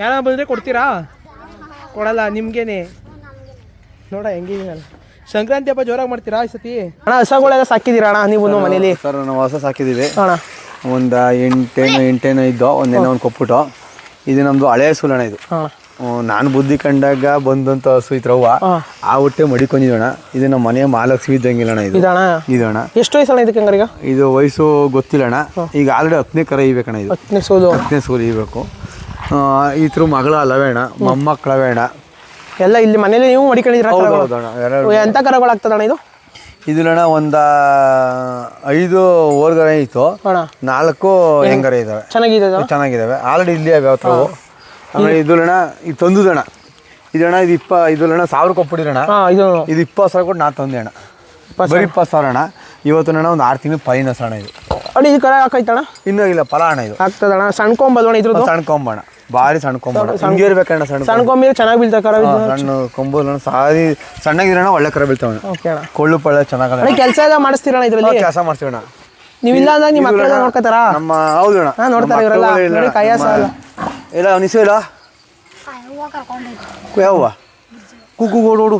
ಯಾರ ಬಂದರೆ ಕೊಡ್ತೀರಾ? ಕೊಡಲ್ಲ ನಿಮ್ಗೇನೆ. ನೋಡ ಹೆಂಗಿದೀನಲ್ಲ. ಸಂಕ್ರಾಂತಿ ಹಬ್ಬ ಜೋರಾಗಿ ಮಾಡ್ತೀರಾ ಈ ಸತಿ? ಅಣ್ಣ ಹಸಗಳೆಲ್ಲ ಸಾಕಿದ್ದೀರಾ ಅಣ್ಣ ನೀವು ಮನೇಲಿ? ಸರ್ ನಾವು ಹೊಸ ಸಾಕಿದ್ದೀವಿ ಅಣ್ಣ. ಒಂದು ಎಂಟೇನೋ ಎಂಟೇನೋ ಇದ್ದೋ ಒಂದೇನೋ ಒಂದು ಕೊಪ್ಪಿಟ್ಟು ಇದು ನಮ್ಮದು ಹಳೆ ಸುಲಣ ಇದು. ನಾನು ಬುದ್ಧಿ ಕಂಡಾಗ ಬಂದಂಥ ಹಸು ಇತ್ತು ರವ್ವ ಹಾಂ ಆ ಹೊಟ್ಟೆ ಮಡಿಕೊಂಡಿದ್ದೋಣ ಇದು ನಮ್ಮ ಮನೆಯ ಮಹಾಲಕ್ಷ್ಮಿ ಇದ್ದಂಗಿಲ್ಲಣ್ಣ ಇದು. ಇದಣ್ಣ ಇದಣ್ಣ ಎಷ್ಟು ವಯಸ್ಸಣ್ಣ ಇದಕ್ಕೆ ಹಂಗಾರೀಗ ಇದು ವಯಸ್ಸು ಗೊತ್ತಿಲ್ಲಣ್ಣ ಈಗ ಆಲ್ರೆಡಿ ಹತ್ತನೇ ಕರ ಇಬೇಕಣ್ಣ ಇದು. ಹತ್ತನೇ ಸೋಲು. ಹತ್ತನೇ ಸೋಲು ಇಬೇಕು ಈತರ ಮಗಳ ಅಲವೇಣ ಮೊಮ್ಮಕ್ಕಳ ವೇಣ ಎಲ್ಲ ಇಲ್ಲಿ ಮನೇಲಿ ನೀವು ಮಡಿಕೊಂಡಿದ್ದೀರಾ ಎಂತ ಕರಗಳಾಗ್ತದಣ್ಣ ಇದು? ಇದು ಇದಿಲ್ಲಣ್ಣ ಒಂದ ಐದು ಓರ್ಗರ ಇತ್ತು. ಅಣ್ಣ. ನಾಲ್ಕು ಹೆಂಗರ ಇದಾವೆ. ಚೆನ್ನಾಗಿದೆ ಇದು ಚೆನ್ನಾಗಿದ್ದಾವೆ ಆಲ್ರೆಡಿ ಇಲ್ಲಿ ಅವತ್ತವು ಆಮೇಲೆ ಇದುಲಣ್ಣ ಇದು ತಂದುದಣ್ಣ ಇದಣ್ಣ ಇದು ಇಪ್ಪ ಇದುಲಣ್ಣ ಸಾವಿರ ಕೊಟ್ಬಿಟ್ಟಿರಣ್ಣ ಹಾ ಇದು. ಇದು ಇಪ್ಪತ್ತು ಸಾವಿರ ಕೊಟ್ಟು ನಾ ತಂದೆ ಅಣ್ಣ. ಬರೀ ಇಪ್ಪತ್ತು ಸಾವಿರ ಅಣ್ಣ. ಇವತ್ತು ಅಣ್ಣ ಒಂದು ಆರು ತಿಂಗಳು ಫೈನಸ್ ಅಣ್ಣ ಇದು. ಅಣ್ಣ ಇದು ಕರ ಹಾಕೈತಣ್ಣ? ಇನ್ನೂ ಇಲ್ಲ ಫಲ ಅಣ್ಣ ಇದು. ಆಗ್ತದಣ್ಣ. ಸಣ್ಣ ಕೊಂಬಲ್ವಣ್ಣ ಇದ್ರದ್ದು? ಸಣ್ಣ ಭಾರಿ ಸಣ್ಣ ಕೊಂಬು ಸಣ್ಣ ಇರ್ಬೇಕಣ್ಣ ಸಣ್ಣ ಸಣ್ಣ ಕೊಂಬಿದ್ರೆ ಚೆನ್ನಾಗಿ ಬೀಳ್ತಾವೆ ಕರ ಸಣ್ಣ ಕೊಂಬು ಸಾರಿ ಸಣ್ಣಗಿರೋಣ ಒಳ್ಳೆ ಕರ ಬೀಳ್ತಾವಣ್ಣ ಓಕೆ ಅಣ್ಣ. ಕೊಳ್ಳು ಪಳ್ಳ ಚೆನ್ನಾಗದ ಅಣ್ಣ. ಕೆಲಸ ಎಲ್ಲ ಮಾಡಿಸ್ತೀರಣ್ಣ ಇದರಲ್ಲಿ? ಕೆಲಸ ಮಾಡ್ತೀವಣ್ಣ ನೀವಿಲ್ಲ ಅಂದ್ರೆ ನಿಮ್ಮ ಮಕ್ಕಳೆಲ್ಲ ನೋಡ್ಕೋತಾರ? ನಮ್ಮ ಹೌದು ಅಣ್ಣ. ನೋಡ್ತಾರೆ ಇವರೆಲ್ಲ. ಇಲ್ಲ ನೋಡಿ, ಕೈಯಾಸ. ಇಲ್ಲ ನಿಸು ಇಲ್ಲ ಯಾವ ಕೂಗು ಓಡು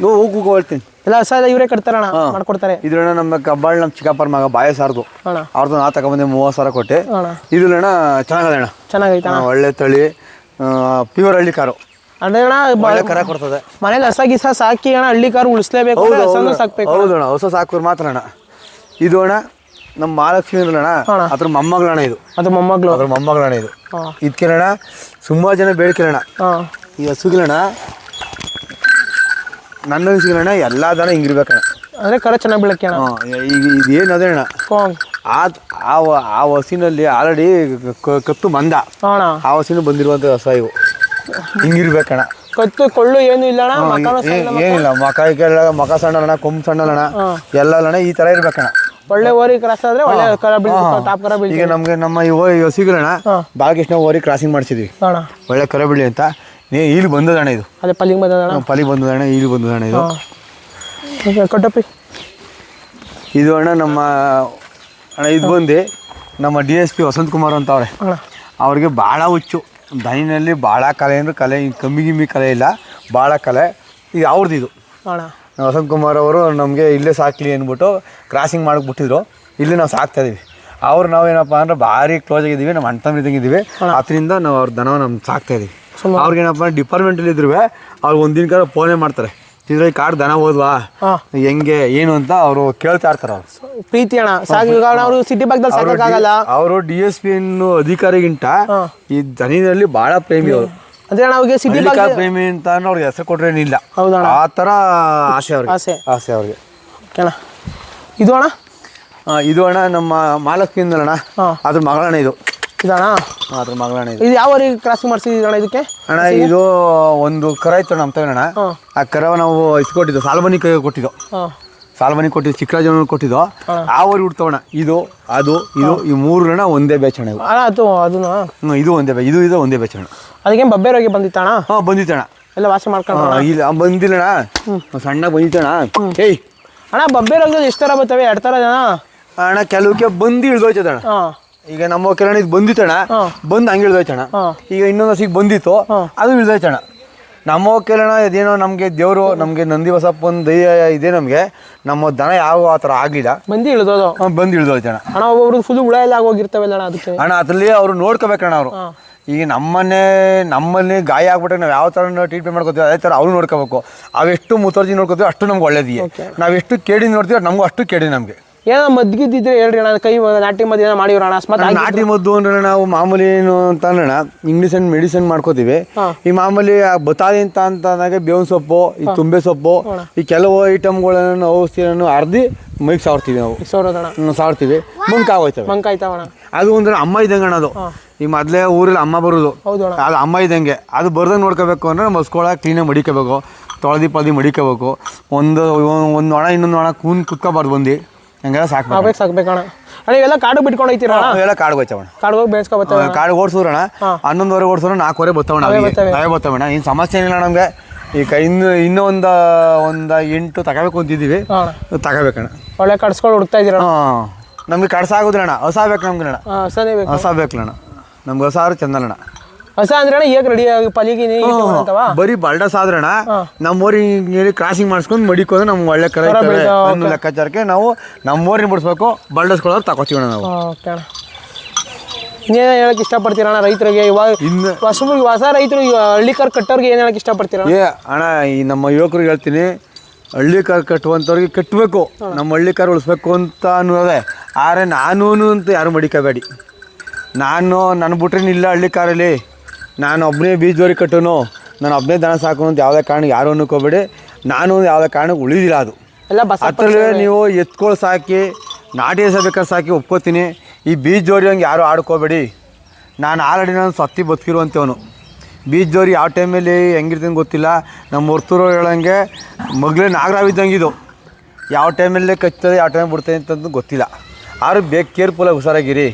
ನೋ ಹೋಗಿ ಕೂಗು ಹೇಳ್ತೀನಿ. ಎಲ್ಲ ಹಸ ಎಲ್ಲ ಇವರೇ ಕಟ್ತಾರಣ ಮಾಡ್ಕೊಡ್ತಾರೆ. ಇದ್ರಣ್ಣ ನಮ್ಮ ಕಬ್ಬಾಳ್ ನಮ್ಮ ಚಿಕ್ಕಪ್ಪನ ಮಗ ಬಾಯ ಸಾರದು. ಅಣ್ಣ. ಅವ್ರದ್ದು ನಾ ತಗೊಂಬಂದೆ ಮೂವತ್ತು ಸಾವಿರ ಕೊಟ್ಟೆ. ಅಣ್ಣ. ಇದ್ರಣ್ಣ ಚೆನ್ನಾಗದ ಅಣ್ಣ. ಚೆನ್ನಾಗೈತೆ ಅಣ್ಣ. ಒಳ್ಳೆ ತಳಿ ಪ್ಯೂರ್ ಹಳ್ಳಿ ಕಾರು. ಅಂದ್ರೆ ಅಣ್ಣ ಒಳ್ಳೆ ಕರ ಕೊಡ್ತದೆ. ಮನೇಲಿ ಹಸ ಗಿಸ ಸಾಕಿ ಅಣ್ಣ ಹಳ್ಳಿ ಕಾರು ಉಳಿಸ್ಲೇಬೇಕು ಹೌದು ಹಸನು ಹೌದು ಸಾಕ್ಬೇಕು ಹೌದು ಅಣ್ಣ ಹೊಸ ಸಾಕುವ್ರು ಮಾತ್ರ ಅಣ್ಣ. ಇದು ಅಣ್ಣ ನಮ್ಮ ಮಹಾಲಕ್ಷ್ಮಿ ಅಣ್ಣ ಅಣ್ಣ. ಅದ್ರ ಮೊಮ್ಮಗಳಣ್ಣ ಇದು. ಅದ್ರ ಮೊಮ್ಮಗಳು. ಅದ್ರ ಮೊಮ್ಮಗಳಣ್ಣ ಇದು. ಹಾಂ. ಇದಕ್ಕೆಣ್ಣ ಸುಮಾರು ಜನ ಬೇಡಿಕೆಣ್ಣ ಹಾಂ. ಈ ಹಸುಗಳಣ್ಣ ನನ್ನ ಹಸುಗಳಣ್ಣ ಎಲ್ಲ ದನ ಹಿಂಗಿರ್ಬೇಕಣ್ಣ ಅಂದ್ರೆ ಕರ ಚೆನ್ನಾಗಿ ಬೀಳಕ್ಕೆ ಅಣ್ಣ. ಈಗ ಇದು ಏನು ಅದೇ ಅಣ್ಣ. ಆ ಆ ಹಸಿನಲ್ಲಿ ಆಲ್ರೆಡಿ ಕತ್ತು ಮಂದ. ಅಣ್ಣ. ಆ ಹಸಿನ ಬಂದಿರುವಂಥ ಹಸ ಇವು. ಹಿಂಗಿರ್ಬೇಕಣ್ಣ ಕತ್ತು ಕೊಳ್ಳು ಏನು ಇಲ್ಲ ಅಣ್ಣ ಏನಿಲ್ಲ ಮಕ ಮಕ ಸಣ್ಣಲ್ಲಣ್ಣ ಕೊಂಬು ಸಣ್ಣಲ್ಲಣ್ಣ ಎಲ್ಲ ಅಲ್ಲಣ್ಣ ಈ ಥರ ಇರ್ಬೇಕಣ್ಣ ಒಳ್ಳೆ ಓರಿ ಕ್ರಾಸ್ ಆದ್ರೆ ಒಳ್ಳೆ ಕರ ಟಾಪ್ ಕರ ಈಗ ಬೀಳ್ತಾರೆ ನಮಗೆ ನಮ್ಮ ಈ ಹಸಿಗಳಣ್ಣ ಬಾಲಕೃಷ್ಣ ಓರಿ ಕ್ರಾಸಿಂಗ್ ಮಾಡಿಸಿದ್ವಿ. ಅಣ್ಣ. ಒಳ್ಳೆ ಕರ ಬೀಳಿ ಅಂತ. ನೀ ಇಲ್ಲಿ ಬಂದದಣ್ಣ ಇದು. ಅದೇ ಪಲ್ಲಿಗೆ ಬಂದದಣ್ಣ ಪಲ್ಲಿಗೆ ಬಂದದಣ್ಣ ಇಲ್ಲಿ ಬಂದದಣ್ಣ ಇದು. ಕೊಟ್ಟಪ್ಪಿ. ಇದು ಅಣ್ಣ ನಮ್ಮ ಅಣ್ಣ ಇದು ಬಂದು ನಮ್ಮ D S P Vasanth Kumar ಅಂತ ಅವ್ರೆ. ಅವ್ರಿಗೆ ಭಾಳ ಹುಚ್ಚು. ದಣಿನಲ್ಲಿ ಭಾಳ ಕಲೆ ಅಂದ್ರೆ ಕಲೆ ಕಮ್ಮಿ ಗಿಮ್ಮಿ ಕಲೆ ಇಲ್ಲ ಭಾಳ ಕಲೆ. ಈಗ ಅವ್ರದ್ದು ಇದು. ಅಣ್ಣ ವಸಂತ್ ಕುಮಾರ್ ಅವರು ನಮಗೆ ಇಲ್ಲೇ ಸಾಕಲಿ ಅಂದ್ಬಿಟ್ಟು ಕ್ರಾಸಿಂಗ್ ಮಾಡಕ್ಕೆ ಬಿಟ್ಟಿದ್ರು. ಇಲ್ಲಿ ನಾವು ಸಾಕ್ತಾ ಇದೀವಿ. ಅವ್ರು ನಾವೇನಪ್ಪ ಅಂದ್ರೆ ಭಾರಿ ಕ್ಲೋಸ್ ಆಗಿದ್ದೀವಿ ನಮ್ಮ ಅಣ್ಣ ತಮ್ಮ ಇದ್ದಂಗೆ ಇದ್ದೀವಿ ಅದರಿಂದ ನಾವು ಅವ್ರ ದನ ನಮ್ಮ ಸಾಕ್ತಾ ಇದೀವಿ. ಅವ್ರಿಗೇನಪ್ಪ ಡಿಪಾರ್ಟ್ಮೆಂಟಲ್ಲಿ ಇದ್ರು ಅವ್ರು ಒಂದಿನ ಕಾಲ ಫೋನೇ ಮಾಡ್ತಾರೆ. ಇದ್ರಲ್ಲಿ ಕಾಡು ದನ ಹೋದ್ವಾ? ಹೆಂಗೆ ಏನು ಅಂತ ಅವರು ಕೇಳ್ತಾ ಇರ್ತಾರೆ ಅವ್ರು. ಪ್ರೀತಿ ಅಣ್ಣ. ಅವರು ಸಿಟಿ ಭಾಗದಲ್ಲಿ ಸಾಕಾಗಲ್ಲ ಅವರು ಡಿ ಎಸ್ ಪಿ ಅನ್ನೋ ಅಧಿಕಾರಿಗಿಂತ ಈ ದನಿನಲ್ಲಿ ಬಹಳ ಪ್ರೇಮಿ ಅವರು. ಅಂದ್ರೆ ಅಣ್ಣ ಅವ್ರಿಗೆ ಸಿಟಿ ಭಾಗ ಪ್ರೇಮಿ ಅಂತ ಅವ್ರಿಗೆ ಹೆಸರು ಕೊಟ್ರೇನಿಲ್ಲ ಹೌದಣ್ಣ. ಆ ಥರ ಆಸೆ ಅವ್ರಿಗೆ. ಆಸೆ. ಆಸೆ ಅವ್ರಿಗೆ. ಅಣ್ಣ. ಇದು ಅಣ್ಣ? ಇದು ಅಣ್ಣ ನಮ್ಮ ಮಾಲಕ್ಷ್ಮಿಯಿಂದ ಅಣ್ಣ ಹಾಂ. ಅದ್ರ ಮಗಳಣ್ಣ ಇದು. ಇದಣ್ಣ ಆ, ಅದ್ರ ಮಗಳಣ್ಣ ಇದು. ಇದು ಯಾವ ಊರಿಗೆ ಕ್ರಾಸಿಂಗ್ ಇದಕ್ಕೆ? ಅಣ್ಣ ಇದು ಒಂದು ಕರ ಇತ್ತು ನಮ್ಮ ತಗೋಣ ಆ ಕರ ನಾವು ಇಸ್ಕೊಟ್ಟಿದ್ದು ಸಾಲ್ಮನಿ ಕೈ ಕೊಟ್ಟಿದ್ದು. ಹಾಂ. ಸಾಲ್ಮನಿ ಕೊಟ್ಟಿದ್ದು ಚಿಕ್ಕರಾಜನ ಕೊಟ್ಟಿದ್ದು. ಆ ಊರಿಗೆ ಹುಡ್ತವಣ ಇದು ಅದು ಇದು ಈ ಮೂರು ಅಣ್ಣ ಒಂದೇ ಬ್ಯಾಚ್ ಅಣ್ಣ ಇವು. ಅಣ್ಣ ಅದು ಅದನ್ನು? ಹ್ಮ್, ಇದು ಒಂದೇ ಬ್ಯಾಚ್ ಇದು ಇದು ಒಂದೇ ಬ್ಯಾಚ್ ಅಣ್ಣ. ಅದಕ್ಕೆ ಬಬ್ಬೇರೋಗಿ ಬಂದಿತ್ತಣ ಹಾಂ ಬಂದಿತ್ತಣ್ಣ ಎಲ್ಲ ವಾಸ ಮಾಡ್ಕೊಂಡು ಹಾಂ ಇಲ್ಲ ಆ, ಬಂದಿಲ್ಲಣ್ಣ ಸಣ್ಣ ಬಂದಿತ್ತಣ್ಣ ಏಯ್. ಅಣ್ಣ ಬಬ್ಬೇರೋಗದಲ್ಲಿ ಎಷ್ಟು ತರ ಬರ್ತವೆ? ಎರಡು ಥರ ಜನ ಅಣ್ಣ? ಕೆಲವಕ್ಕೆ ಬಂದು ಇಳ್ದೋಯ್ತದಣ್ಣ ಹಾಂ. ಈಗ ನಮ್ಮ ಕಿರಣ ಇದು ಬಂದಿತ್ತಣ್ಣ ಬಂದು ಹಂಗೆ ಇಳ್ದೋಯ್ತಣ ಈಗ ಇನ್ನೊಂದು ಹಸಿಗೆ ಬಂದಿತ್ತು. ಅದು ಇಳ್ದೋಯ್ತಣ ನಮ್ಮ ಕಿರಣ ಇದೇನೋ ನಮಗೆ ದೇವರು ನಮಗೆ ನಂದಿ ಬಸಪ್ಪನ ದಯ ಇದೆ ನಮಗೆ. ನಮ್ಮ ದನ ಯಾವ ಆ ಥರ ಆಗಲಿಲ್ಲ. ಮಂದಿ ಇಳ್ದೋದು? ಬಂದು ಇಳ್ದೋಯ್ತಣ್ಣ. ಅಣ್ಣ ಒಬ್ಬೊಬ್ರು ಫುಲ್ ಹುಳ ಎಲ್ಲ ಆಗೋಗಿರ್ತವೆ ಅಣ್ಣ ಅದಕ್ಕೆ? ಅಣ್ಣ ಅದರಲ್ಲಿ ಅವರು ನೋಡ್ಕೋಬೇಕಣ್ಣ ಅವರು. ಈಗ ನಮ್ಮನ್ನೇ ನಮ್ಮಲ್ಲಿ ಗಾಯ ಆಗ್ಬಿಟ್ರೆ ನಾವು ಯಾವ ಥರ ಟ್ರೀಟ್ಮೆಂಟ್ ಮಾಡ್ಕೋತೀವಿ ಅದೇ ಥರ ಅವ್ರು ನೋಡ್ಕೋಬೇಕು. ಅವೆಷ್ಟು ಮುತುವರ್ಜಿ ನೋಡ್ಕೋತೀವಿ ಅಷ್ಟು ನಮ್ಗೆ ಒಳ್ಳೇದಿಯೇ Okay. ನಾವೆಷ್ಟು ಕೇಡಿ ನೋಡ್ತೀವಿ ನಮಗೂ ಅಷ್ಟು ಕೇಳಿ ನಮಗೆ. ಏನೋ ಮದ್ಗಿದ್ದಿದ್ರೆ ಹೇಳ್ರಿ ಅಣ್ಣ ಕೈ ನಾಟಿ ಮದ್ದು ಏನೋ ಮಾಡಿವ್ರ ಅಣ್ಣ? ಅಸ್ಮಾತ್ ಆಗಿ ನಾಟಿ ಮದ್ದು ಅಂದ್ರೆ ನಾವು ಮಾಮೂಲಿ ಏನು ಅಂತ ಅಂದ್ರೆ ಇಂಗ್ಲೀಷ್ ಅಂಡ್ ಮೆಡಿಸಿನ್ ಮಾಡ್ಕೋತೀವಿ. ಈ ಮಾಮೂಲಿ ಆ ಬತಾಳಿ ಅಂತ ಅಂತಂದಾಗ ಬೇವಿನ ಸೊಪ್ಪು ಈ ತುಂಬೆ ಸೊಪ್ಪು ಈ ಕೆಲವು ಐಟಮ್ಗಳನ್ನು ಔಷಧಿಯನ್ನು ಅರ್ಧಿ ಮೈಗೆ ಸಾವಿರ್ತೀವಿ ನಾವು. ಸಾವಿರ್ತೀವಿ ಹ್ಮ್, ಸಾವ್ರ್ತೀವಿ. ಮುಂಕ್ ಆಗೋಯ್ತವೆ ಮಂಕ ಆಯ್ತಾವಣ್ಣ ಅದು ಅಂದ್ರೆ ಅಮ್ಮ ಇದ್ದಂಗೆ ಅಣ್ಣ ಅದು. ಈ ಮೊದಲೇ ಊರಲ್ಲಿ ಅಮ್ಮ ಬರೋದು. ಹೌದು ಅಣ್ಣ. ಅದು ಅಮ್ಮ ಇದ್ದಂಗೆ. ಅದು ಬರ್ದಂಗೆ ನೋಡ್ಕೋಬೇಕು ಅಂದ್ರೆ ಕ್ಲೀನ್ ಕ್ಲೀನಾಗಿ ಮಡಿಕೋಬೇಕು. ತೊಳೆದಿ ಪಳದಿ ಮಡಿಕೋಬೇಕು. ಒಂದು ಒಂದು ಒಣ ಇನ್ನೊಂದು ಒಣ ಕೂನ್ ಕುತ್ಕೋಬಾರ್ದು ಬಂದು. ಹಂಗೆಲ್ಲ ಸಾಕು ಸಾಕ್ಬೇಕು ಸಾಕ್ಬೇಕಣ್ಣ ಅಣ್ಣ ಇವೆಲ್ಲ ಕಾಡು ಬಿಟ್ಕೊಂಡು ಹೋಯ್ತೀರಾ ಎಲ್ಲ ಅವೆಲ್ಲ ಕಾಡು ಹೋಯ್ತವಣ ಕಾಡು ಹೋಗಿ ಬೇಯಿಸ್ಕೊ ಬತ್ತ ಕಾಡು ಓಡಿಸೋಣ ಹನ್ನೊಂದುವರೆ ಓಡಿಸೋಣ ನಾಲ್ಕುವರೆ ಬತ್ತವಣ ಅವೇ ಬತ್ತವಣ ಏನು ಸಮಸ್ಯೆ ಏನಿಲ್ಲ ನಮಗೆ. ಈಗ ಇನ್ನು ಇನ್ನೂ ಒಂದು ಒಂದು ಎಂಟು ತಗೋಬೇಕು ಅಂತಿದ್ದೀವಿ. ತಗೋಬೇಕಣ್ಣ ಒಳ್ಳೆ ಕಡ್ಸ್ಕೊಂಡು ಹುಡ್ತಾ ಇದ್ದೀರ ಹಾಂ ನಮಗೆ ಅಣ್ಣ. ಹೊಸ ಬೇಕು ನಮ್ಗೆ ಅಣ್ಣ. ಹೊಸ ಬೇಕು. ಹೊಸ ಬೇಕು ಅಣ್ಣ. ನಮ್ಗೆ ಹೊಸ ಆದ್ರೆ ಚಂದಲ್ಲ ಅಣ್ಣ. ಹೊಸ ಅಂದ್ರೆ ಅಣ್ಣ ಈಗ ರೆಡಿ ಆಗಿ ಅಂತವ ಬರೀ ಬಲ್ಡಸ್ ಆದ್ರಣ ನಮ್ಮೂರಿ ಹೇಳಿ ಕ್ರಾಸಿಂಗ್ ಮಾಡಿಸ್ಕೊಂಡು ಮಡಿಕೊಂಡು ನಮ್ಗೆ ಒಳ್ಳೆ ಕರೆ ಅನ್ನೋ ಲೆಕ್ಕಾಚಾರಕ್ಕೆ ನಾವು ನಮ್ಮೂರಿನ ಬಿಡಿಸ್ಬೇಕು ತಗೋತೀವಿ ಅಣ್ಣ ನಾವು. ಓಕೆ ಹೇಳಕ್ ಇಷ್ಟಪಡ್ತೀರ ಅಣ್ಣ ರೈತರಿಗೆ? ಇವಾಗ ಹೊಸ ಹೊಸ ರೈತರು ಹಳ್ಳಿ ಹಳ್ಳಿಕರ್ ಕಟ್ಟೋರ್ಗೆ ಏನು ಹೇಳಕ್ ಇಷ್ಟಪಡ್ತೀರ ಏ ಅಣ್ಣ ಈ ನಮ್ಮ ಯುವಕರಿಗೆ ಹೇಳ್ತೀನಿ ಹಳ್ಳಿ ಕಾರ್ ಕಟ್ಟುವಂಥವ್ರಿಗೆ ಕಟ್ಟಬೇಕು ನಮ್ಮ ಹಳ್ಳಿ ಕಾರ್ ಉಳಿಸ್ಬೇಕು ಅಂತ ಅನ್ನೋದೇ. ಆದರೆ ನಾನು ಅಂತ ಯಾರು ಮಡಿಕೋಬೇಡಿ. ನಾನು ನನ್ನ ಬಿಟ್ರೆ ಇಲ್ಲ ಹಳ್ಳಿ ಕಾರಲ್ಲಿ. ನಾನು ಒಬ್ಬನೇ ಬೀಜವರಿ ಕಟ್ಟೋನು ನಾನು ಒಬ್ಬನೇ ದನ ಸಾಕೋನು ಅಂತ ಯಾವುದೇ ಕಾರಣಕ್ಕೆ ಯಾರು ಅನ್ಕೋಬೇಡಿ. ನಾನು ಯಾವುದೇ ಕಾರಣಕ್ಕೆ ಉಳಿದಿಲ್ಲ ಅದು. ಎಲ್ಲ ಬಸ್ ಅದರಲ್ಲೇ ನೀವು ಎತ್ಕೊಳ್ ಸಾಕಿ ನಾಟಿ ಬೇಕಾದ್ರೆ ಸಾಕಿ ಒಪ್ಕೋತೀನಿ. ಈ ಬೀಜ ಜೋರಿ ಹಂಗೆ ಯಾರು ಆಡ್ಕೋಬೇಡಿ. ನಾನು ಆಲ್ರೆಡಿ ನಾನು ಸತ್ತಿ ಬದುಕಿರುವಂಥವನು. ಬೀಜ ಜೋರಿ ಯಾವ ಟೈಮಲ್ಲಿ ಹೆಂಗಿರ್ತೀನಿ ಗೊತ್ತಿಲ್ಲ. ನಮ್ಮ ಹೊರ್ತೂರು ಹೇಳೋಂಗೆ ಮಗಳೇ ನಾಗರಾವ್ ಇದ್ದಂಗಿದು ಯಾವ ಟೈಮಲ್ಲೇ ಕಚ್ತದೆ ಯಾವ ಟೈಮ್ ಬಿಡ್ತದೆ ಅಂತಂದು ಗೊತ್ತಿಲ್ಲ. ಆದ್ರೂ ಬೇಗ ಕೇರ್ಫುಲ್ಲಾಗಿ ಹುಷಾರಾಗಿರಿ.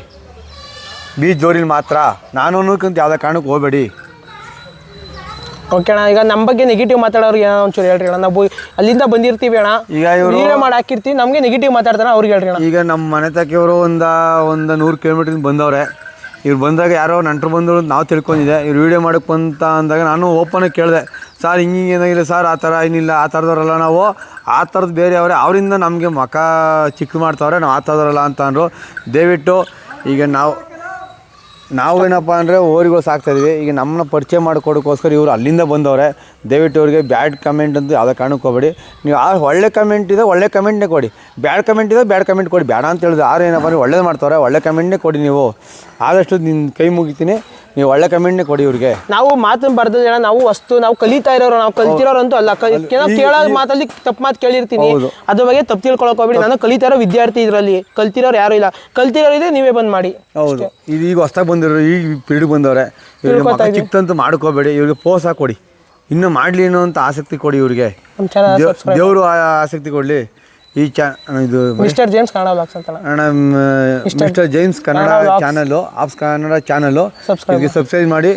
ಬೀಜ ದೋರಿಲ್ ಮಾತ್ರ. ನಾನು ಅನ್ನೋಕ್ಕಿಂತ ಯಾವುದೇ ಕಾರಣಕ್ಕೆ ಹೋಗಬೇಡಿ. ಓಕೆ ಅಣ್ಣ ಈಗ ನಮ್ಮ ಬಗ್ಗೆ ನೆಗೆಟಿವ್ ಮಾತಾಡೋರಿಗೆ ಏನೋ ಒಂಚೂರು ಹೇಳ್ರಿ ಅಣ್ಣ. ನಾವು ಅಲ್ಲಿಂದ ಬಂದಿರ್ತೀವಿ ಅಣ್ಣ. ಈಗ ಇವರು ನೀವೇ ಮಾಡಿ ಹಾಕಿರ್ತೀವಿ ನಮಗೆ ನೆಗೆಟಿವ್ ಮಾತಾಡ್ತಾರೆ ಅವ್ರಿಗೆ ಹೇಳ್ರಿ ಅಣ್ಣ. ಈಗ ನಮ್ಮ ಮನೆ ತಕ್ಕಿಯವರು ಒಂದು ಒಂದು ನೂರು ಕಿಲೋಮೀಟ್ರಿಂದ ಬಂದವ್ರೆ. ಇವ್ರು ಬಂದಾಗ ಯಾರೋ ನಂಟರು ಬಂದರು ಅಂತ ನಾವು ತಿಳ್ಕೊಂಡಿದ್ದೆ. ಇವ್ರು ವೀಡಿಯೋ ಮಾಡಕ್ಕೆ ಬಂತ ಅಂದಾಗ ನಾನು ಓಪನಾಗಿ ಕೇಳಿದೆ ಸರ್ ಹಿಂಗೆ ಹಿಂಗೆ ಏನಾಗಿಲ್ಲ ಸರ್? ಆ ಥರ ಏನಿಲ್ಲ ಆ ಥರದವ್ರಲ್ಲ ನಾವು. ಆ ಥರದ್ದು ಬೇರೆ ಅವರೇ ಅವರಿಂದ ನಮಗೆ ಮಖ ಚಿಕ್ಕ ಮಾಡ್ತಾವ್ರೆ ನಾವು ಆ ಥರದವ್ರಲ್ಲ ಅಂತ ಅಂದರು. ದಯವಿಟ್ಟು ಈಗ ನಾವು ನಾವೇನಪ್ಪ ಅಂದರೆ ಓರಿಗಳು ಸಾಕ್ತಾಯಿದ್ವಿ ಈಗ ನಮ್ಮನ್ನ ಪರಿಚಯ ಮಾಡಿಕೊಡೋಕ್ಕೋಸ್ಕರ ಇವರು ಅಲ್ಲಿಂದ ಬಂದವ್ರೆ. ದಯವಿಟ್ಟು ಅವ್ರಿಗೆ ಬ್ಯಾಡ್ ಕಮೆಂಟ್ ಅಂತ ಯಾವುದೇ ಕಾರಣಕ್ಕೆ ಹೋಗ್ಬೇಡಿ. ನೀವು ಆ ಒಳ್ಳೆ ಕಮೆಂಟ್ ಇದೆ, ಒಳ್ಳೆ ಕಮೆಂಟ್ನೇ ಕೊಡಿ. ಬ್ಯಾಡ್ ಕಮೆಂಟ್ ಇದೆ, ಬ್ಯಾಡ್ ಕಮೆಂಟ್ ಕೊಡಿ. ಬೇಡ ಅಂತ ಹೇಳಿದ್ರೆ ಯಾರು ಏನಪ್ಪ ಅಂದರೆ ಒಳ್ಳೇದು ಮಾಡ್ತಾರೆ ಒಳ್ಳೆ ಕಮೆಂಟ್ನೇ ಕೊಡಿ ನೀವು. ಆದಷ್ಟು ನಿನ್ನ ಕೈ ಮುಗಿತೀನಿ. ನೀವು ಒಳ್ಳೆ ಕಮೆಂಟ್ನೇ ಕೊಡಿ ಇವ್ರಿಗೆ. ನಾವು ಮಾತನ್ನು ಬರ್ದ ಜನ ನಾವು ವಸ್ತು ನಾವು ಕಲಿತಾ ಇರೋರು ನಾವು ಅಂತೂ ಅಲ್ಲ. ಕೇಳೋ ಮಾತಲ್ಲಿ ತಪ್ಪು ಮಾತು ಕೇಳಿರ್ತೀನಿ. ಅದ್ರ ಬಗ್ಗೆ ತಪ್ಪು ತಿಳ್ಕೊಳಕ್ ಹೋಗ್ಬಿಡಿ. ನಾನು ಕಲಿತಾ ಇರೋ ವಿದ್ಯಾರ್ಥಿ ಇದರಲ್ಲಿ. ಕಲ್ತಿರೋರು ಯಾರು ಇಲ್ಲ. ಕಲ್ತಿರೋರು ಇದೆ ನೀವೇ ಬಂದ್ ಮಾಡಿ. ಹೌದು. ಇದು ಈಗ ಹೊಸ್ದಾಗ ಬಂದಿರೋ ಈಗ ಪೀಳಿಗೆ ಬಂದವ್ರೆ ಚಿಕ್ಕಂತೂ ಮಾಡ್ಕೋಬೇಡಿ. ಇವ್ರಿಗೆ ಪೋಸ್ ಕೊಡಿ. ಇನ್ನು ಮಾಡ್ಲಿ ಅನ್ನೋ ಅಂತ ಆಸಕ್ತಿ ಕೊಡಿ ಇವ್ರಿಗೆ. ದೇವರು ಆಸಕ್ತಿ ಕೊಡಲಿ. ಈ ಚಾ ಇದು ಮಿಸ್ಟರ್ ಜೇಮ್ಸ್ ಕನ್ನಡ ಬ್ಲಾಗ್ಸ್ ಅಂತ ಅಣ್ಣ mister James Kannada channel apps Kannada channel ಇದಕ್ಕೆ ಸಬ್ಸ್ಕ್ರೈಬ್ ಮಾಡಿ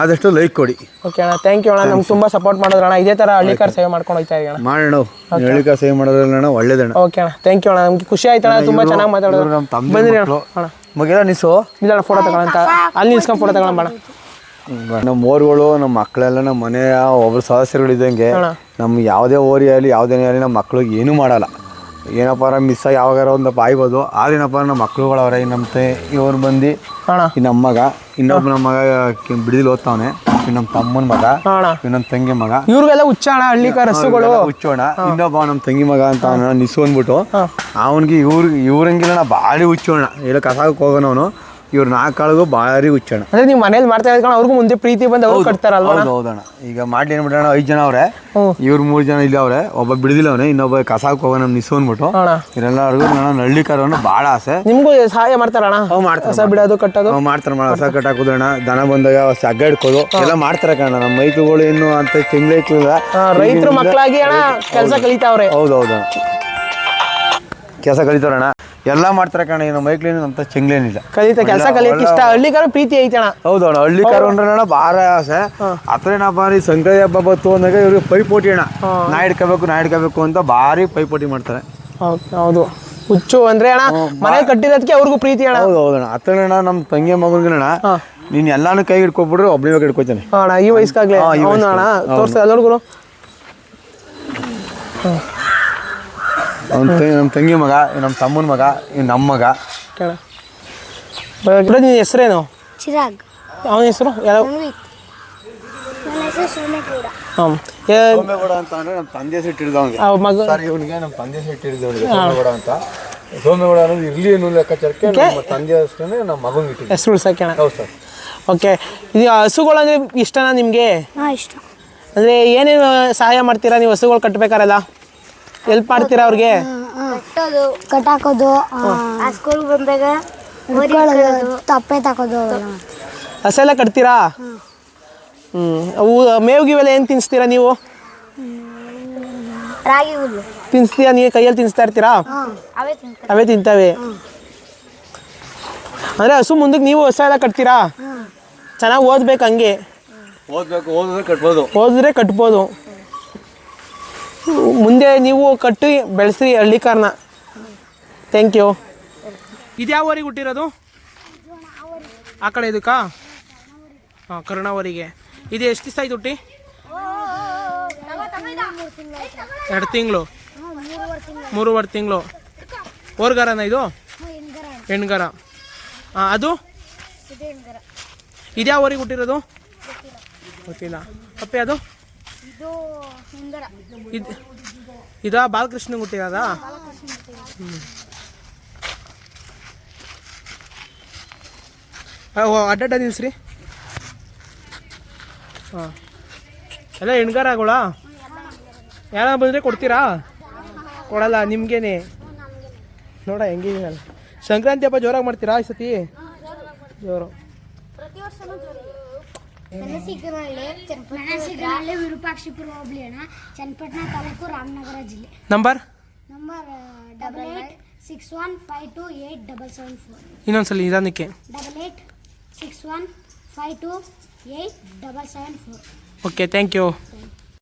ಆದಷ್ಟು ಲೈಕ್ ಕೊಡಿ. ಓಕೆ ಅಣ್ಣ ಥ್ಯಾಂಕ್ ಯು ಅಣ್ಣ. ನಮ್ಗೆ ತುಂಬ ಸಪೋರ್ಟ್ ಮಾಡಿದ್ರೆ ಅಣ್ಣ ಇದೇ ಥರ ಹಳ್ಳಿ ಕಾರ್ ಸೇವೆ ಮಾಡ್ಕೊಂಡು ಹೋಗ್ತಾ ಇದೀವಿ ಅಣ್ಣ. ಮಾಡೋಣ ಸೇವೆ ಸೇವ್ ಮಾಡೋದ್ರಲ್ಲ ಒಳ್ಳೇದಣ್ಣ. ಓಕೆ ಅಣ್ಣ ಥ್ಯಾಂಕ್ ಯು ಅಣ್ಣ. ನಮ್ಗೆ ಖುಷಿ ಆಯ್ತು ಅಣ್ಣ ತುಂಬ ಚೆನ್ನಾಗಿ ಮಾತಾಡೋದು ನಮ್ಮ ತಮ್ಮ ಬಂದಿರಿ ಅಣ್ಣ. ಮಗೆಲ್ಲ ನಿಸು ಇಲ್ಲ ಅಣ್ಣ ಫೋಟೋ ತಗೊಳ್ಳಂತ ಅಲ್ಲಿ ನಿಲ್ಸ್ಕೊಂಡು ಫೋಟೋ ತಗೊಳ್ಳೋಣ ನಮ್ಮ ಓರ್ಗಳು ನಮ್ಮ ಮಕ್ಕಳೆಲ್ಲ ನಮ್ಮ ಮನೆಯ ಒಬ್ಬರು ಸದಸ್ಯರುಗಳಿದ್ದಂಗೆ ಇದ್ದಂಗೆ ನಮ್ಮ ಯಾವುದೇ ಓರಿ ಆಗಲಿ ಯಾವುದೇ ಆಗಲಿ ನಮ್ಮ ಮಕ್ಳಿಗೆ ಏನೂ ಮಾಡಲ್ಲ. ಏನಪ್ಪ ಮಿಸ್ ಆಗಿ ಯಾವಾಗಾರ ಒಂದು ಆಯ್ಬೋದು ಆದ್ರೇನಪ್ಪ ನಮ್ಮ ಮಕ್ಳುಗಳವ್ರೆ ನಮ್ಮ ತೆ ಇವ್ರು ಬಂದು ಅಣ್ಣ. ಈ ನಮ್ಮ ಮಗ ಇನ್ನೊಬ್ಬ ನಮ್ಮ ಮಗ ಬಿಡಿದ್ ಓದ್ತಾವನೆ. ನಮ್ಮ ತಮ್ಮನ ಮಗ ಇನ್ನೊಂದು ತಂಗಿ ಮಗ. ಇವ್ರಿಗೆಲ್ಲ ಹುಚ್ಚಾಣ ಹಳ್ಳಿ ಹಸುಗಳು. ಹುಚ್ಚೋಣ ಇನ್ನೊಬ್ಬ ನಮ್ಮ ತಂಗಿ ಮಗ ಅಂತ ಅವನ ನಿಸು ಅಂದ್ಬಿಟ್ಟು ಅವನಿಗೆ ಇವ್ರಿಗೆ ಇವ್ರಂಗಿಲ್ಲ ಭಾರಿ ಹುಚ್ಚೋಣ ಎಲ್ಲ ಕಸಾಕಕ್ಕೆ ಹೋಗೋಣ ಅವನು ಇವ್ರ ನಾಲ್ಕಾಳಿಗೂ ಭಾರಿ ಹುಚ್ಚಣ ಅಂದ್ರೆ ನೀವು ಮನೇಲಿ ಮಾಡ್ತಾ ಇದ್ಕೊಂಡು ಅವ್ರಿಗೂ ಮುಂದೆ ಪ್ರೀತಿ ಬಂದು ಅವ್ರು ಕಟ್ತಾರಲ್ವಾ? ಹೌದು ಹೌದಣ್ಣ ಈಗ ಮಾಡ್ಲಿ ಬಿಡೋಣ ಐದು ಜನ ಅವ್ರೆ. ಇವ್ರ ಮೂರು ಜನ ಇಲ್ಲ ಅವ್ರೆ. ಒಬ್ಬ ಬಿಡದಿಲ್ಲವನೆ ಅವನೇ ಇನ್ನೊಬ್ಬ ಕಸಾಕ್ ಹೋಗೋಣ ನಿಸು ಅಂದ್ಬಿಟ್ಟು ಇವರೆಲ್ಲರಿಗೂ ನಾನು ಹಳ್ಳಿ ಕಾರವನ್ನು ಭಾಳ ಆಸೆ. ನಿಮ್ಗೂ ಸಹಾಯ ಮಾಡ್ತಾರಣ ಅವ್ ಮಾಡ್ತಾರೆ ಹೊಸ ಬಿಡೋದು ಕಟ್ಟೋದು? ಅವ್ ಮಾಡ್ತಾರೆ ಮಾಡ ಹೊಸ ಕಟ್ ಅಣ್ಣ. ದನ ಬಂದಾಗ ಹೊಸ ಹಗ್ಗ ಹಿಡ್ಕೋದು ಎಲ್ಲ ಮಾಡ್ತಾರೆ ಕಣ ನಮ್ಮ ಮೈಕುಗಳು ಏನು ಅಂತ ಚೆಂಗ್ಲೈಕ್ಲಿಲ್ಲ ರೈತರು ಮಕ್ಕಳಾಗಿ ಅಣ್ಣ ಕೆಲಸ ಕಲಿತಾವ್ರೆ. ಹೌದು ಹೌದಣ್ಣ ಕೆಲಸ ಕಲಿತಾರಣ್ಣ ಎಲ್ಲ ಮಾಡ್ತಾರೆ ಕಣ ಏನೋ ಮೈಕ್ಲೇನು ಅಂತ ಚೆಂಗ್ಲೇನಿಲ್ಲ. ಕಲಿತ ಕೆಲಸ ಕಲಿಯಕ್ಕೆ ಇಷ್ಟ ಹಳ್ಳಿ ಕಾರ್ ಪ್ರೀತಿ ಐತೆ ಅಣ್ಣ. ಹೌದು ಅಣ್ಣ ಹಳ್ಳಿ ಕಾರು ಅಂದ್ರೆ ಭಾಳ ಆಸೆ. ಹತ್ರ ಬಾರಿ ಈ ಸಂಕ್ರಾಂತಿ ಹಬ್ಬ ಬಂತು ಅಂದಾಗ ಇವ್ರಿಗೆ ಪೈಪೋಟಿ ಅಣ್ಣ. ನಾ ಹಿಡ್ಕೋಬೇಕು ನಾ ಹಿಡ್ಕೋಬೇಕು ಅಂತ ಭಾರಿ ಪೈಪೋಟಿ ಮಾಡ್ತಾರೆ. ಹೌದು ಹೌದು. ಹುಚ್ಚು ಅಂದ್ರೆ ಅಣ್ಣ ಮನೆ ಕಟ್ಟಿರೋದಕ್ಕೆ ಅವ್ರಿಗೂ ಪ್ರೀತಿ ಅಣ್ಣ. ಹೌದು ಹೌದಣ್ಣ ಅತ್ರೇನ ಅಣ್ಣ ನಮ್ಮ ತಂಗಿ ಮಗನಿಗಣ್ಣ ನೀನ್ ಎಲ್ಲಾನು ಕೈ ಹಿಡ್ಕೊಬಿಟ್ರೆ ಒಬ್ಬನೇ ಬೇಕು ಹಿಡ್ಕೊತಾನೆ. ಅಣ್ಣ ಈ ವಯಸ್ಸಾಗ್ಲೇ ಅವನು ಅಣ್ಣ. ತೋರ್ಸ ಎಲ್ಲರಿಗೂ ಅವ್ನ ತಂಗಿ ನಮ್ಮ ತಂಗಿ ಮಗ ನಮ್ಮ ತಮ್ಮನ ಮಗ ಇವ್ ನಮ್ಮ ಮಗ. ಕೇಳ. ನಿನ್ನ ಹೆಸರೇನು? ಚಿರಾಗ್. ಅವನ ಹೆಸರು? ಯಾವ ಹಾಂ ಸೋಮೇಗೌಡ ಅಂತ ಅಂದ್ರೆ ನಮ್ಮ ತಂದೆ ಹೆಸರು ಇಟ್ಟಿಡ್ದವನಿಗೆ ಮಗ ಸರ್ ಇವನಿಗೆ ನಮ್ಮ ತಂದೆ ಹೆಸರು ಇಟ್ಟಿಡ್ದವನಿಗೆ ಸೋಮೇಗೌಡ ಅಂತ. ಸೋಮೇಗೌಡ ಅನ್ನೋದು ಇರ್ಲಿ ಅನ್ನೋ ಲೆಕ್ಕಾಚಾರಕ್ಕೆ ನಮ್ಮ ತಂದೆ ಹೆಸರನ್ನೇ ನಮ್ಮ ಮಗನಿಗೆ ಇಟ್ಟಿದ್ದೆ. ಹೆಸರು ಉಳ್ಸಕ್ಕೆ ಹೌದು ಸರ್. ಓಕೆ. ಇದು ಹಸುಗಳು ಅಂದ್ರೆ ಇಷ್ಟನಾ ನಿಮಗೆ? ಇಷ್ಟ. ಅಂದರೆ ಏನೇನು ಸಹಾಯ ಮಾಡ್ತೀರಾ? ನೀವು ಹಸುಗಳು ಕಟ್ಬೇಕಾರಲ್ಲ? ಎಲ್ಪ್ ಮಾಡ್ತೀರಾ ಅವ್ರಿಗೆ? ಕಟ್ಟೋದು ಕಟ್ಟಾಕೋದು ಆ ಸ್ಕೂಲ್ ಬಂದಾಗ ತಪ್ಪೆ ತಕೋದು. ಹಸೆಲ್ಲ ಕಟ್ತೀರಾ? ಹ್ಞೂ ಅವು ಮೇವು ಗಿವೆಲ್ಲ ಏನು ತಿನ್ಸ್ತೀರಾ ನೀವು? ರಾಗಿ ಹುಲ್ಲು. ತಿನ್ನಿಸ್ತೀರಾ ನೀವು ಕೈಯಲ್ಲಿ ತಿನ್ನಿಸ್ತಾ ಇರ್ತೀರಾ? ಅವೇ ತಿಂತಾವೆ ಅವೇ ತಿಂತವೆ. ಅಂದರೆ ಹಸು ಮುಂದಕ್ಕೆ ನೀವು ಹೊಸ ಎಲ್ಲ ಕಟ್ತೀರಾ? ಚೆನ್ನಾಗಿ ಓದ್ಬೇಕು ಹಂಗೆ. ಓದ್ಬೇಕು ಓದಿದ್ರೆ ಕಟ್ಬೋದು. ಓದಿದ್ರೆ ಕಟ್ಬೋದು. ಮುಂದೆ ನೀವು ಕಟ್ಟಿ ಬೆಳೆಸ್ರಿ ಹಳ್ಳಿ ಕಾರ್ನ ಥ್ಯಾಂಕ್ ಯು ಇದು ಯಾವ ಊರಿಗೆ ಹುಟ್ಟಿರೋದು? ಆ ಕಡೆ ಇದಕ್ಕಾ? ಹಾಂ, ಕರುಣಾವರಿಗೆ. ಇದು ಎಷ್ಟು ದಿವಸ ಆಯ್ತು ಹುಟ್ಟಿ? ಎರಡು ತಿಂಗಳು. ಮೂರುವರೆ ತಿಂಗಳು. ಓರ್ಗಾರನ ಇದು? ಹೆಣ್ಗರ. ಹಾಂ ಅದು? ಇದ್ಯಾವ ಊರಿಗೆ ಹುಟ್ಟಿರೋದು? ಗೊತ್ತಿಲ್ಲ. ಅಪ್ಪೆ ಅದು? ಇದು ಇದು ಇದಾ ಬಾಲಕೃಷ್ಣ ಹುಟ್ಟಿರೋದಾ ಹ್ಞೂ ಅಡ್ಡಡ್ಡ ನಿಲ್ಸ್ರಿ. ಹಾಂ. ಎಲ್ಲ ಹೆಣ್ಗಾರಗಳ? ಯಾರ ಬಂದರೆ ಕೊಡ್ತೀರಾ? ಕೊಡಲ್ಲ ನಿಮ್ಗೇನೆ. ನೋಡ ಹೆಂಗಿದ್ದೀನಲ್ಲ ಸಂಕ್ರಾಂತಿ ಹಬ್ಬ ಜೋರಾಗಿ ಮಾಡ್ತೀರಾ ಈ ಸತಿ? ಜೋರು. ವಿರೂಪಾಕ್ಷಿಪುರ ಹೋಬಳಿ ಅಣ್ಣ. ಚನ್ನಪಟ್ಟಣ ತಾಲೂಕು ರಾಮನಗರ ಜಿಲ್ಲೆ. Number number double eight six one five two eight double seven four ಇನ್ನೊಂದ್ಸಲ ನಿಧಾನಕ್ಕೆ. Double eight six one five two eight double seven four okay thank you